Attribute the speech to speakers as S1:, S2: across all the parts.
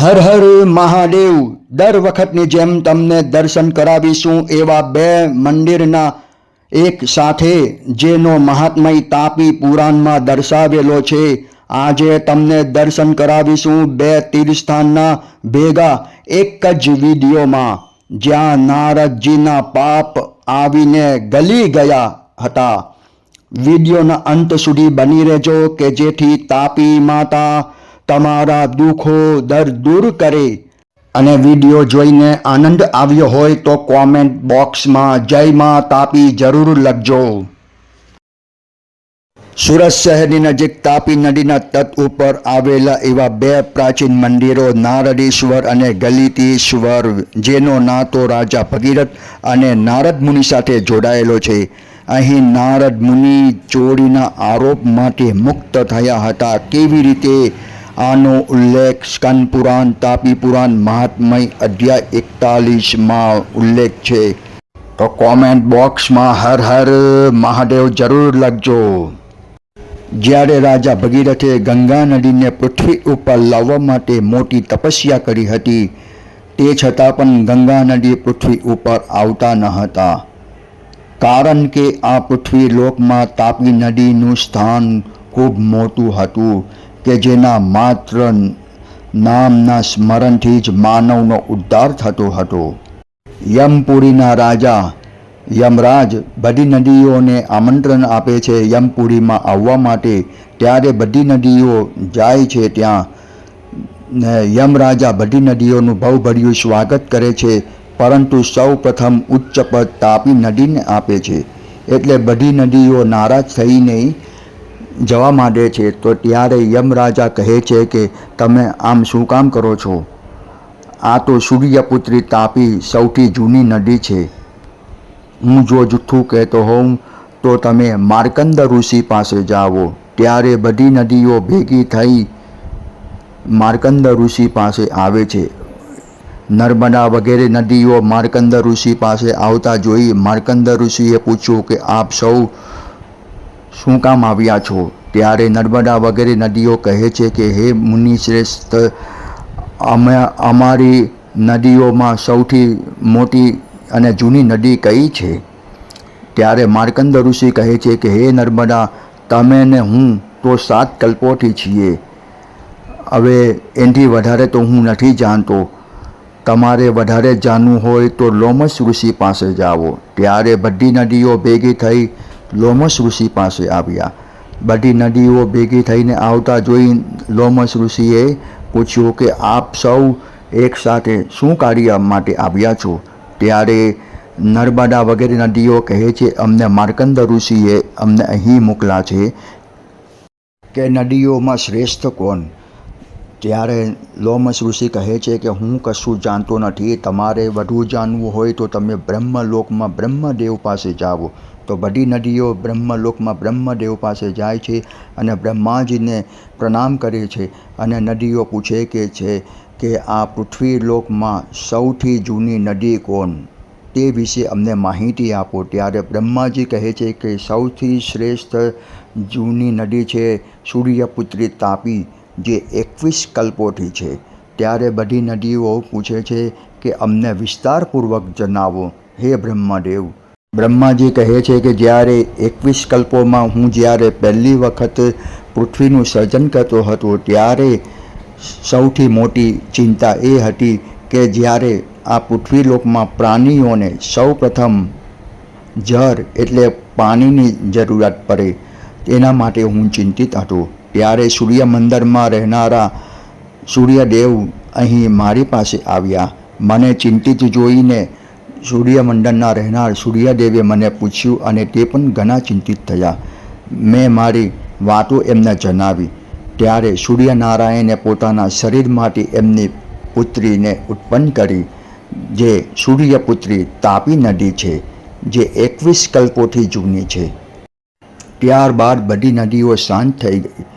S1: હર હર મહાદેવ, દર વખતની જેમ તમને દર્શન કરાવીશું એવા બે મંદિરના એક સાથે, જેનો મહાત્મય તાપી પુરાણમાં દર્શાવેલો છે. આજે તમને દર્શન કરાવીશું બે તીર્થસ્થાનના ભેગા, એક જ વિડીયોમાં. જ્યાં નારદજીના પાપ આવીને ગલી ગયા હતા. વિડીયોના અંત સુધી બની રહેજો કે જેથી તાપી માતા તમારા દુઃખો દર દૂર કરે અને વીડિયો જોઈને આનંદ આવ્યો હોય તો કોમેન્ટ બોક્સમાં જય માં તાપી જરૂર લખજો. સુરત શહેરની નજીક તાપી નદીના તટ ઉપર આવેલા એવા બે પ્રાચીન મંદિરો નારદેશ્વર અને ગલિતેશ્વર, જેનો નાતો રાજા ભગીરથ અને નારદ મુનિ સાથે જોડાયેલો છે. અહીં નારદ મુનિ ચોરીના આરોપ માટે મુક્ત થયા હતા. કેવી રીતે આનો ઉલ્લેખ સ્કંદ પુરાણ, તાપી પુરાણ, મહાત્મય અધ્યાય એકતાલીસમાં ઉલ્લેખ છે. તો કોમેન્ટ બોક્સમાં હર હર મહાદેવ જરૂર લખજો. જ્યારે રાજા ભગીરથે ગંગા નદીને પૃથ્વી ઉપર લાવવા માટે મોટી તપસ્યા કરી હતી, તે છતાં પણ ગંગા નદી પૃથ્વી ઉપર આવતા ન હતા. કારણ કે આ પૃથ્વી લોકમાં તાપી નદીનું સ્થાન ખૂબ મોટું હતું. કે જેના માત્ર નામના સ્મરણથી જ માનવનો ઉદ્ધાર થતો હતો. યમપુરીના રાજા યમરાજ બધી નદીઓને આમંત્રણ આપે છે યમપુરીમાં આવવા માટે. ત્યારે બધી નદીઓ જાય છે ત્યાં. યમરાજા બધી નદીઓનું ભવભર્યું સ્વાગત કરે છે, પરંતુ સૌ પ્રથમ ઉચ્ચ તાપી નદીને આપે છે. એટલે બધી નદીઓ નારાજ થઈને જવા માંડે છે, તો ત્યારે યમરાજા કહે છે કે, તમે આમ શું કામ કરો છો? આ તો સૂર્યપુત્રી તાપી સૌથી જૂની નદી છે. હું જો જૂઠું કહેતો હોઉં, તો તમે માર્કંદ ઋષિ પાસે જાઓ. ત્યારે બધી નદીઓ ભેગી થઈ માર્કંદ ઋષિ પાસે આવે છે. નર્મદા વગેરે નદીઓ માર્કંદ ઋષિ પાસે આવતા જોઈ માર્કંદ ઋષિએ પૂછ્યું કે, આપ સૌ શું કામ આવ્યા છો? ત્યારે નર્મદા વગેરે નદીઓ કહે છે કે, હે મુનિ શ્રેષ્ઠ અમે અમારી નદીઓમાં સૌથી મોટી અને જૂની નદી કઈ છે? ત્યારે માર્કંદ ઋષિ કહે છે કે, હે નર્મદા, તમે ને હું તો સાત કલ્પોથી છીએ. હવે એનાથી વધારે તો હું નથી જાણતો. તમારે વધારે જાણવું હોય તો લોમસ ઋષિ પાસે જાઓ. ત્યારે બધી નદીઓ ભેગી થઈ લોમસ ઋષિ પાસે આવ્યા. બધી નદીઓ ભેગી થઈને આવતા જોઈ લોમસ ઋષિએ પૂછ્યું કે, આપ સૌ એકસાથે શું કાર્ય માટે આવ્યા છો? ત્યારે નર્મદા વગેરે નદીઓ કહે છે, અમને માર્કંદ ઋષિએ અમને અહીં મોકલા છે કે નદીઓમાં શ્રેષ્ઠ કોણ? ત્યારે લોમસ ઋષિ કહે છે કે, હું કશું જાણતો નથી. તમારે વધુ જાણવું હોય તો તમે બ્રહ્મલોકમાં બ્રહ્મદેવ પાસે જાઓ. તો બધી નદીઓ બ્રહ્મલોકમાં બ્રહ્મદેવ પાસે જાય છે અને બ્રહ્માજીને પ્રણામ કરે છે અને નદીઓ પૂછે કે છે કે આ પૃથ્વી લોકમાં સૌથી જૂની નદી કોણ? તે વિશે અમને માહિતી આપો. ત્યારે બ્રહ્માજી કહે છે કે સૌથી શ્રેષ્ઠ જૂની નદી છે સૂર્યપુત્રી તાપી, જે એકવીસ કલ્પોથી છે. ત્યારે બધી નદીઓ પૂછે છે કે અમને વિસ્તારપૂર્વક જણાવો. હે બ્રહ્મદેવ બ્રહ્માજી કહે છે કે જ્યારે એકવીસ કલ્પોમાં હું જ્યારે પહેલી વખત પૃથ્વીનું સર્જન કરતો હતો, ત્યારે સૌથી મોટી ચિંતા એ હતી કે જ્યારે આ પૃથ્વીલોકમાં પ્રાણીઓને સૌ પ્રથમ જળ એટલે પાણીની જરૂરિયાત પડે, તેના માટે હું ચિંતિત હતો. ત્યારે સૂર્ય મંદિરમાં રહેનારા સૂર્યદેવ અહીં મારી પાસે આવ્યા. મને ચિંતિત જોઈને સૂર્યમંડળના રહેનાર સૂર્યદેવે મને પૂછ્યું અને તે પણ ઘણા ચિંતિત થયા. મેં મારી વાતો એમને જણાવી. ત્યારે સૂર્યનારાયણે પોતાના શરીરમાંથી એમની પુત્રીને ઉત્પન્ન કરી, જે સૂર્યપુત્રી તાપી નદી છે, જે એકવીસ કલ્પોથી જૂની છે. ત્યારબાદ બધી નદીઓ શાંત થઈ ગઈ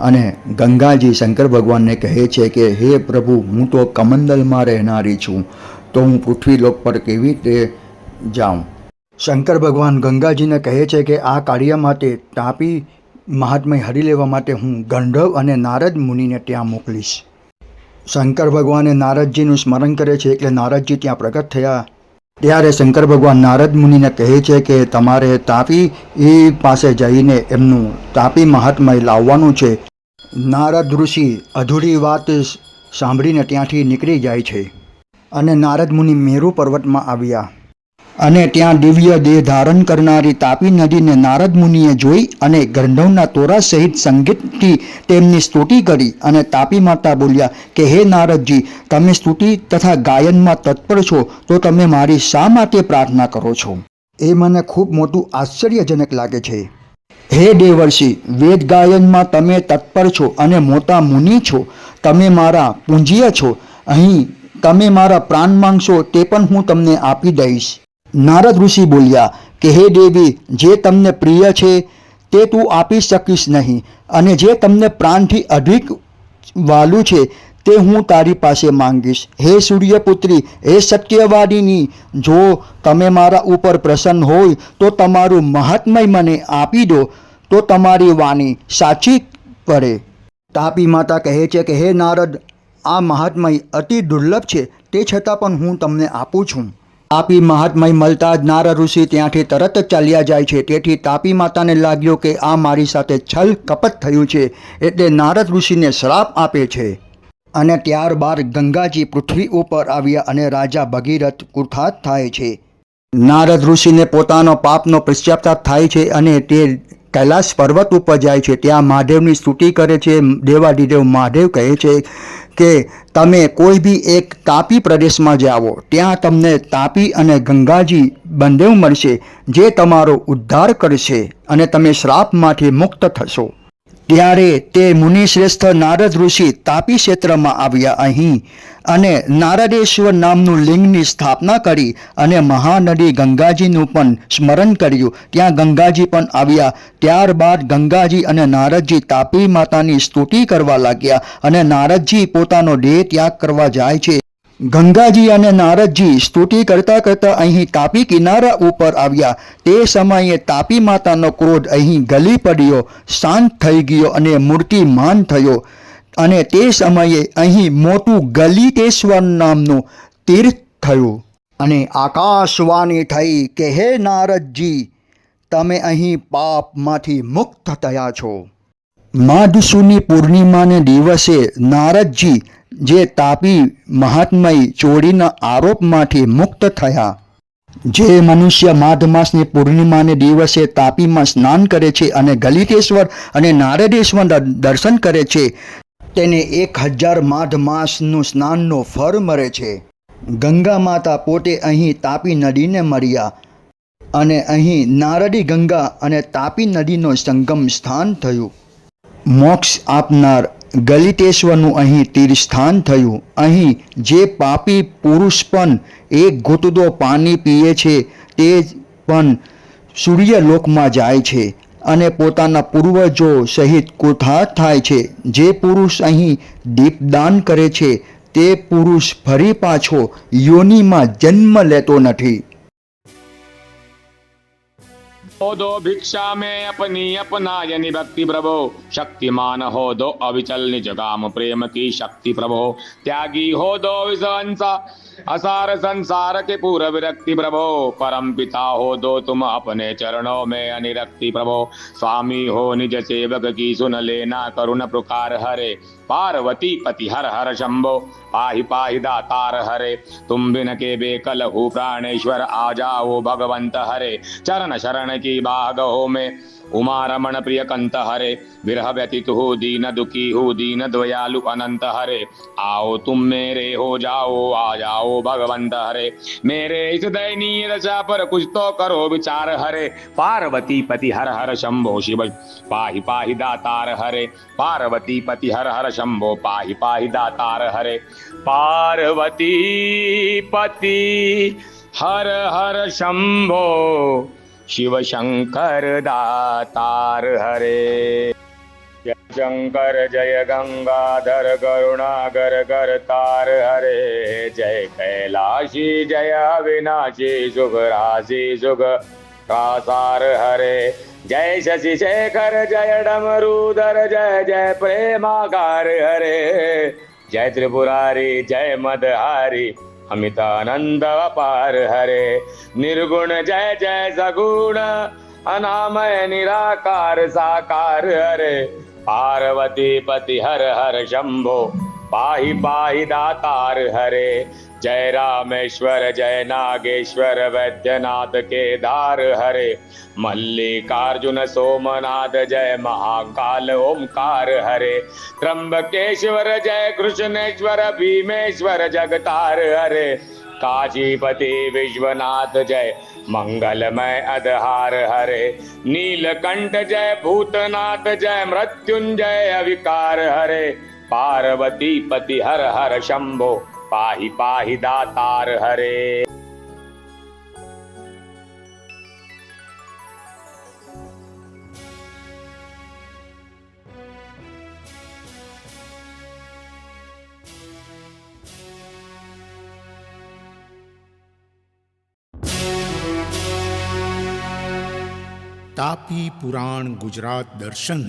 S1: અને ગંગાજી શંકર ભગવાનને કહે છે કે, હે પ્રભુ, હું તો કમંડલમાં રહેનારી છું. તો હું પૃથ્વીલોક પર કેવી રીતે જાઉં? શંકર ભગવાન ગંગાજીને કહે છે કે આ કાર્ય માટે તાપી મહાત્મય હરી લેવા માટે હું ગંધર્વ અને નારદ મુનિને ત્યાં મોકલીશ. શંકર ભગવાને નારદજીનું સ્મરણ કરે છે એટલે નારદજી ત્યાં પ્રગટ થયા. ત્યારે શંકર ભગવાન નારદ મુનિને કહે છે કે તમારે તાપી એ પાસે જઈને એમનું તાપી મહાત્મય લાવવાનું છે. નારદ ઋષિ અધૂરી વાત સાંભળીને ત્યાંથી નીકળી જાય છે. અને નારદ મુનિ મેરુ પર્વતમાં આવ્યા. અને ત્યાં દિવ્ય દેહ ધારણ કરનારી તાપી નદીને નારદ મુનિએ જોઈ અને ગંધર્વના તોરા સહિત સંગીતથી તેમની સ્તુતિ કરી અને તાપી માતા બોલ્યા કે, હે નારદજી, તમે સ્તુતિ તથા ગાયનમાં તત્પર છો, તો તમે મારી શા માટે પ્રાર્થના કરો છો? એ મને ખૂબ મોટું આશ્ચર્યજનક લાગે છે. હે દેવર્ષિ, વેદ ગાયનમાં તમે તત્પર છો અને મોટા મુનિ છો. તમે મારા પૂંજીય છો. અહીં તમે મારા પ્રાણ માંગશો તે પણ હું તમને આપી દઈશ. નારદ ઋષિ બોલ્યા, કે હે દેવી, જે તમને પ્રિય છે, તે તું આપી શકીશ નહીં, અને જે તમને પ્રાણથી અધિક વાલું છે, તે હું તારી પાસે માંગીશ. હે સૂર્યપુત્રી, હે સત્યવાદીની, જો તમે મારા ઉપર પ્રસન્ન હોય, તો તમારું મહાત્મય મને આપી દો, તો તમારી વાણી સાચી પડે. તાપી માતા કહે છે કે, હે નારદ આ મહાત્મય અતિ દુર્લભ છે, તે છતાં પણ હું તમને આપું છું. તાપી મહાત્મય મળતા જ નારદ ઋષિ ત્યાંથી તરત જ ચાલ્યા જાય છે, તેથી તાપી માતાને લાગ્યો કે આ મારી સાથે છલ કપટ થયું છે, એટલે નારદ ઋષિને શ્રાપ આપે છે. અને ત્યારબાદ ગંગાજી પૃથ્વી ઉપર આવ્યા અને રાજા ભગીરથ કુર્થાત થાય છે. નારદ ઋષિને પોતાનો પાપનો પશ્ચાતાપ થાય છે અને તે કૈલાસ પર્વત ઉપર જાય છે. ત્યાં મહાદેવની સ્તુતિ કરે છે. દેવાદિદેવ મહાદેવ કહે છે કે, તમે કોઈ બી એક તાપી પ્રદેશમાં જાઓ, ત્યાં તમને તાપી અને ગંગાજી બંદેવ મળશે, જે તમારો ઉદ્ધાર કરશે અને તમે શ્રાપમાંથી મુક્ત થશો. ત્યારે તે મુનિશ્રેષ્ઠ નારદ ઋષિ તાપી ક્ષેત્રમાં આવ્યા અહીં અને નારદેશ્વર નામનું લિંગની સ્થાપના કરી અને મહાનદી ગંગાજીનું પણ સ્મરણ કર્યું. ત્યાં ગંગાજી પણ આવ્યા. ત્યારબાદ ગંગાજી અને નારદજી તાપી માતાની સ્તુતિ કરવા લાગ્યા અને નારદજી પોતાનો દેહ ત્યાગ કરવા જાય છે. ગંગાજી અને નારદજી સ્તુતિ કરતા કરતા અહીં તાપી કિનારા ઉપર આવ્યા. તે સમયે તાપી માતાનો ક્રોધ અહીં ગલી પડ્યો, શાંત થઈ ગયો અને મૂર્તિમાન થયો. અને તે સમયે અહીં મોટું ગલિતેશ્વર નામનું તીર્થ થયું. અને આકાશવાણી થઈ કે, હે નારદજી, તમે અહીં પાપમાંથી મુક્ત થયા છો. માધસુની પૂર્ણિમાને દિવસે નારદજી જે તાપી મહાત્મય ચોરીના આરોપમાંથી મુક્ત થયા. જે મનુષ્ય માઘ માસની પૂર્ણિમાને દિવસે તાપીમાં સ્નાન કરે છે અને ગલિતેશ્વર અને નારદેશ્વર દ- દર્શન કરે છે, તેને એક હજાર માઘ માસનું સ્નાનનો ફળ મળે છે. ગંગા માતા પોતે અહીં તાપી નદીને મળ્યા અને અહીં નારદી ગંગા અને તાપી નદીનો સંગમ સ્થાન થયું. મોક્ષ આપનાર ગલિતેશ્વરનું અહીં તીર્થસ્થાન થયું. અહીં જે પાપી પુરુષ પણ એક ઘૂંટદો પાણી પીએ છે, તે પણ સૂર્યલોકમાં જાય છે અને પોતાના પૂર્વજો સહિત કુથાર થાય છે. જે પુરુષ અહીં દીપદાન કરે છે, તે પુરુષ ફરી પાછો યોનિમાં જન્મ લેતો નથી.
S2: हो दो भिक्षा में अपनी अपनाय निभक्ति प्रभो शक्तिमान हो दो अविचल निज काम प्रेम की शक्ति प्रभो त्यागी हो दो विसंसा असार संसार के पूर्व विरक्ति प्रभो परम पिता हो दो तुम अपने चरणों में अनिरक्ति प्रभो स्वामी हो निज सेवक की सुन लेना करुण प्रकार हरे पार्वती पति हर हर शंभो पाहि पाहि दातार हरे तुम बिन के बेकल हो प्राणेश्वर आ जाओ भगवंत हरे चरण शरण की बाग में उमा रमण प्रिय कंत हरे विरह व्यतीत हो दीन दुखी हो दीन दयालु अनंत हरे आओ तुम मेरे हो जाओ, आ जाओ भगवंत हरे मेरे इस दयनीय दशा पर कुछ तो करो विचार हरे पार्वती पति हर हर शंभो शिव पाहि पाहि दातार हरे पार्वती पति हर हर शंभो पाहि पाहि दातार हरे पार्वती पति हर हर शंभो शिव शंकर दातार हरे जय शंकर जय गंगाधर करुणागर करतार हरे जय कैलाशी जय अविनाशी सुख राशि सुख કાસાર હરે જય શશિ શેખર જય ડમરૂદર જય જય પ્રેમાકાર હરે જય ત્રિપુરારી જય મદહારી અમિતાનંદ અપાર હરે નિર્ગુણ જય જય સગુણ અનામય નિરાકાર સાકાર હરે પાર્વતી પતિ હર હર શંભો પાહી પાહી દાતાર હરે જય રામેશ્વર જય નાગેશ્વર વૈદ્યનાથ કેદાર હરે મલ્લિકાર્જુન સોમનાથ જય મહાકાલ ઓમકાર હરે ત્રંબકેશ્વર જય કૃષ્ણેશ્વર ભીમેશ્વર જગતાર હરે કાશીપતિ વિશ્વનાથ જય મંગલમય અધહાર હરે નીલકંઠ જય ભૂતનાથ જય મૃત્યુંજય વિકાર હરે પાર્વતી પતિ હર હર શંભો પાહી પાહી દાતાર હરે.
S3: તાપી પુરાણ ગુજરાત દર્શન.